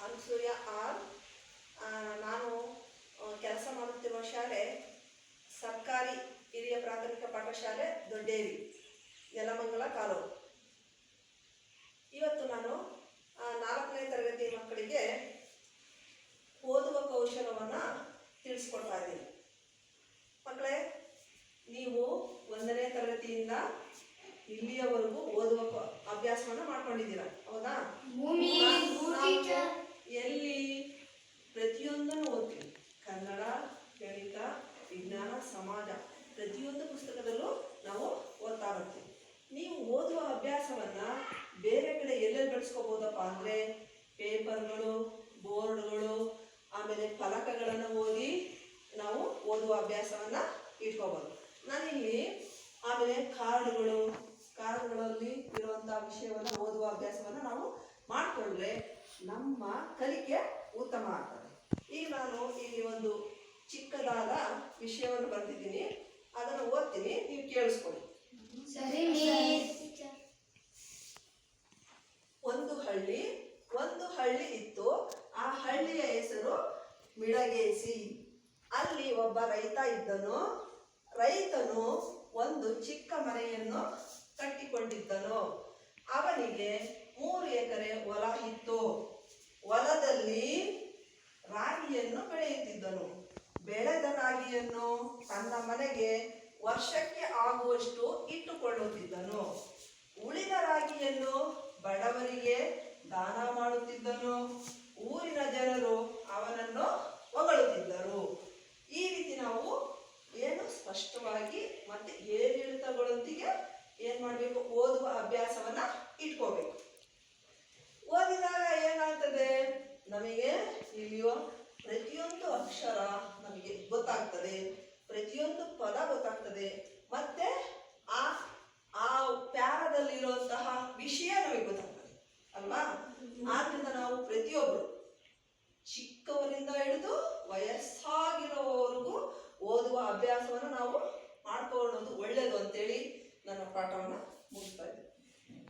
Anasuya R. ನಾನು ಕೆಲಸ ಮಾಡುತ್ತಿರುವ ಶಾಲೆ ಸರ್ಕಾರಿ ಹಿರಿಯ ಪ್ರಾಥಮಿಕ ಪಾಠಶಾಲೆ ದೊಡ್ಡೇರಿ ನೆಲಮಂಗಲ ಕಾಲು ಇವತ್ತು ನಾನು ನಾಲ್ಕನೇ ತರಗತಿ ಮಕ್ಕಳಿಗೆ ಓದುವ ಕೌಶಲವನ್ನು ತಿಳಿಸ್ಕೊಡ್ತಾ ಇದ್ದೀನಿ. ಮಕ್ಕಳೇ ನೀವು ಒಂದನೇ ತರಗತಿಯಿಂದ ಇಲ್ಲಿಯವರೆಗೂ ಓದುವ ಅಭ್ಯಾಸವನ್ನ ಮಾಡ್ಕೊಂಡಿದ್ದೀರಾ ಹೌದಾ? ಸಮಾಜ. ಪ್ರತಿಯೊಂದು ಪುಸ್ತಕದಲ್ಲೂ ನಾವು ಓದ್ತಾ ಬರ್ತೀವಿ. ನೀವು ಓದುವ ಅಭ್ಯಾಸವನ್ನ ಬೇರೆ ಕಡೆ ಎಲ್ಲೆಲ್ಲಿ ಬೆಳೆಸ್ಕೋಬೋದಪ್ಪ ಅಂದ್ರೆ ಪೇಪರ್ಗಳು, ಬೋರ್ಡ್ಗಳು, ಆಮೇಲೆ ಫಲಕಗಳನ್ನು ಓದಿ ನಾವು ಓದುವ ಅಭ್ಯಾಸವನ್ನ ಇಟ್ಕೋಬೋದು. ನಾನಿಲ್ಲಿ ಆಮೇಲೆ ಕಾರ್ಡ್ಗಳು, ಕಾರ್ಡ್ಗಳಲ್ಲಿ ಇರುವಂಥ ವಿಷಯವನ್ನು ಓದುವ ಅಭ್ಯಾಸವನ್ನು ನಾವು ಮಾಡಿಕೊಂಡ್ರೆ ನಮ್ಮ ಕಲಿಕೆ ಉತ್ತಮ ಆಗ್ತದೆ. ಈಗ ನಾನು ಇಲ್ಲಿ ಒಂದು ಚಿಕ್ಕದಾದ ವಿಷಯವನ್ನು ಬರೆದಿದ್ದೀನಿ. ಅದನ್ನು ಓದ್ತೀನಿ ನೀವು ಕೇಳಿಸ್ಕೊಳ್ಳಿ. ಒಂದು ಹಳ್ಳಿ ಒಂದು ಹಳ್ಳಿ ಇತ್ತು. ಆ ಹಳ್ಳಿಯ ಹೆಸರು ಮಿಡಗೇಸಿ. ಅಲ್ಲಿ ಒಬ್ಬ ರೈತ ಇದ್ದನು. ರೈತನು ಒಂದು ಚಿಕ್ಕ ಮನೆಯನ್ನು ಕಟ್ಟಿಕೊಂಡಿದ್ದನು. ಅವನಿಗೆ ಮೂರು ಎಕರೆ ಹೊಲ ಇತ್ತು. ಹೊಲದಲ್ಲಿ ರಾಗಿಯನ್ನು ಬೆಳೆಯುತ್ತಿದ್ದನು ಬೆಳೆದ ರಾಗಿಯನ್ನು ತನ್ನ ಮನೆಗೆ ವರ್ಷಕ್ಕೆ ಆಗುವಷ್ಟು ಇಟ್ಟುಕೊಳ್ಳುತ್ತಿದ್ದನು. ಉಳಿದ ರಾಗಿಯನ್ನು ಬಡವರಿಗೆ ದಾನ ಮಾಡುತ್ತಿದ್ದನು. ಊರಿನ ಜನರು ಅವನನ್ನು ಹೊಗಳುತ್ತಿದ್ದರು. ಈ ರೀತಿ ನಾವು ಏನು ಸ್ಪಷ್ಟವಾಗಿ ಮತ್ತೆ ಏರಿಳಿತಗಳೊಂದಿಗೆ ಏನ್ ಮಾಡಬೇಕು? ಓದುವ ಅಭ್ಯಾಸವನ್ನ ಇಟ್ಕೋಬೇಕು. ಓದಿದಾಗ ಏನಾಗ್ತದೆ? ನಮಗೆ ಇಲ್ಲಿಯೋ ಪ್ರತಿಯೊಂದು ಅಕ್ಷರ ನಮಗೆ ಗೊತ್ತಾಗ್ತದೆ. ಗೊತ್ತಾಗ್ತದೆ. ಮತ್ತೆ ಆ ಆ ಪ್ಯಾರದಲ್ಲಿರುವಂತಹ ವಿಷಯ ನಮಗೆ ಗೊತ್ತಾಗ್ತದೆ. ಅಲ್ವಾ? ಆದ್ರಿಂದ ನಾವು ಪ್ರತಿಯೊಬ್ಬರು ಚಿಕ್ಕವರಿಂದ ಹಿಡಿದು ವಯಸ್ಸಾಗಿರೋವರೆಗೂ ಓದುವ ಅಭ್ಯಾಸವನ್ನು ನಾವು ಮಾಡ್ಕೊಳ್ಳೋದು ಒಳ್ಳೇದು ಅಂತೇಳಿ ನನ್ನ ಪಾಠವನ್ನು